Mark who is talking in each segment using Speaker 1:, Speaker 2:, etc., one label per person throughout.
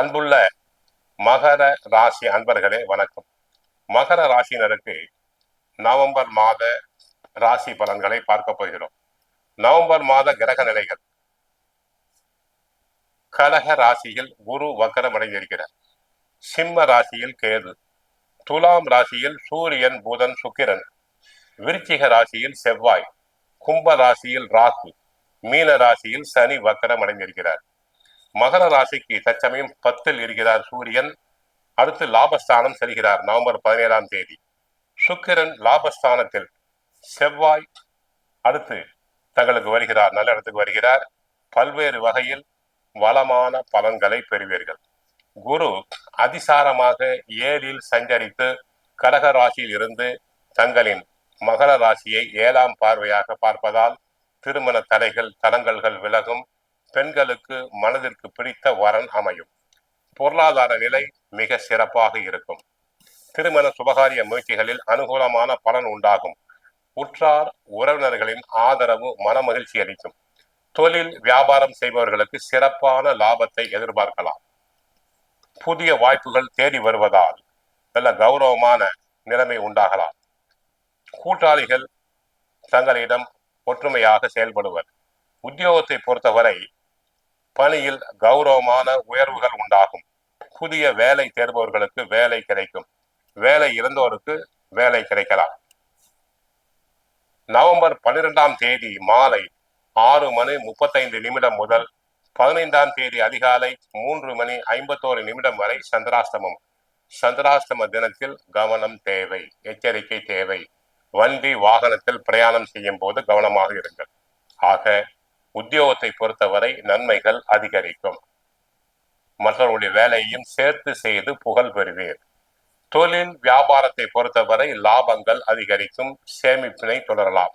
Speaker 1: அன்புள்ள மகர ராசி அன்பர்களே வணக்கம். மகர ராசினருக்கு நவம்பர் மாத ராசி பலன்களை பார்க்க போகிறோம். நவம்பர் மாத கிரக நிலைகள். கடக ராசியில் குரு வக்கரம் அடைந்திருக்கிறார். சிம்ம ராசியில் கேது. துலாம் ராசியில் சூரியன் புதன் சுக்கிரன். விருச்சிக ராசியில் செவ்வாய். கும்ப ராசியில் ராகு. மீன ராசியில் சனி வக்கரம் அடைந்திருக்கிறார். மகர ராசிக்கு தற்சமயம் பத்தில் இருக்கிறார் சூரியன். அடுத்து லாபஸ்தானம் செல்கிறார் நவம்பர் பதினேழாம் தேதி. சுக்கிரன் லாபஸ்தானத்தில் செவ்வாய் அடுத்து தங்களுக்கு வருகிறார் நல்ல இடத்துக்கு வருகிறார். பல்வேறு வகையில் வளமான பலன்களை பெறுவீர்கள். குரு அதிசாரமாக ஏழில் சஞ்சரித்து கடக ராசியில் இருந்து தங்களின் மகர ராசியை ஏழாம் பார்வையாக பார்ப்பதால் திருமண தடைகள் தடங்கல்கள் விலகும். பெண்களுக்கு மனதிற்கு பிடித்த வரன் அமையும். பொருளாதார நிலை மிக சிறப்பாக இருக்கும். திருமண சுபகாரிய முயற்சிகளில் அனுகூலமான பலன் உண்டாகும். உற்றார் உறவினர்களின் ஆதரவு மனமகிழ்ச்சி அளிக்கும். தொழில் வியாபாரம் செய்பவர்களுக்கு சிறப்பான லாபத்தை எதிர்பார்க்கலாம். புதிய வாய்ப்புகள் தேடி வருவதால் நல்ல கௌரவமான நிலைமை உண்டாகலாம். கூட்டாளிகள் தங்களிடம் ஒற்றுமையாக செயல்படுவர். உத்தியோகத்தை பொறுத்தவரை பணியில் கௌரவமான உயர்வுகள் உண்டாகும். புதிய வேலை தேர்பவர்களுக்கு வேலை கிடைக்கும். வேலை இறந்தோருக்கு வேலை கிடைக்கலாம். நவம்பர் பன்னிரெண்டாம் தேதி மாலை ஆறு மணி முப்பத்தைந்து நிமிடம் முதல் பதினைந்தாம் தேதி அதிகாலை மூன்று மணி ஐம்பத்தோரு நிமிடம் வரை சந்திராஷ்டமம். சந்திராஷ்டம தினத்தில் கவனம் தேவை எச்சரிக்கை தேவை. வண்டி வாகனத்தில் பிரயாணம் செய்யும் போது கவனமாக இருங்கள். ஆக உத்தியோகத்தை பொறுத்தவரை நன்மைகள் அதிகரிக்கும். மற்றவருடைய வேலையையும் சேர்த்து செய்து புகழ் பெறுவீர். தொழில் வியாபாரத்தை பொறுத்தவரை லாபங்கள் அதிகரிக்கும். சேமிப்பினை தொடரலாம்.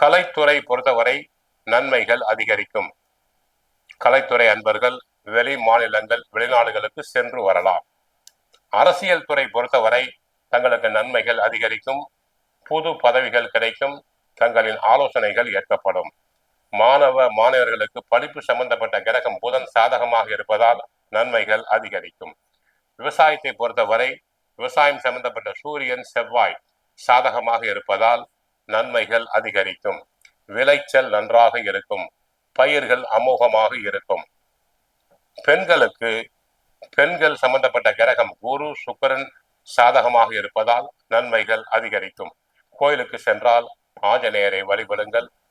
Speaker 1: கலைத்துறை பொறுத்தவரை நன்மைகள் அதிகரிக்கும். கலைத்துறை அன்பர்கள் வெளி மாநிலங்கள் வெளிநாடுகளுக்கு சென்று வரலாம். அரசியல் துறை பொறுத்தவரை தங்களுக்கு நன்மைகள் அதிகரிக்கும். புது பதவிகள் கிடைக்கும். தங்களின் ஆலோசனைகள் ஏற்கப்படும். மாணவ மாணவர்களுக்கு படிப்பு சம்பந்தப்பட்ட கிரகம் புதன் சாதகமாக இருப்பதால் நன்மைகள் அதிகரிக்கும். விவசாயத்தை பொறுத்தவரை விவசாயம் சம்பந்தப்பட்ட சூரியன் செவ்வாய் சாதகமாக இருப்பதால் நன்மைகள் அதிகரிக்கும். விளைச்சல் நன்றாக இருக்கும். பயிர்கள் அமோகமாக இருக்கும். பெண்களுக்கு பெண்கள் சம்பந்தப்பட்ட கிரகம் குரு சுக்கரன் சாதகமாக இருப்பதால் நன்மைகள் அதிகரிக்கும். கோயிலுக்கு சென்றால் ஆஞ்சநேயரை வழிபடுங்கள்.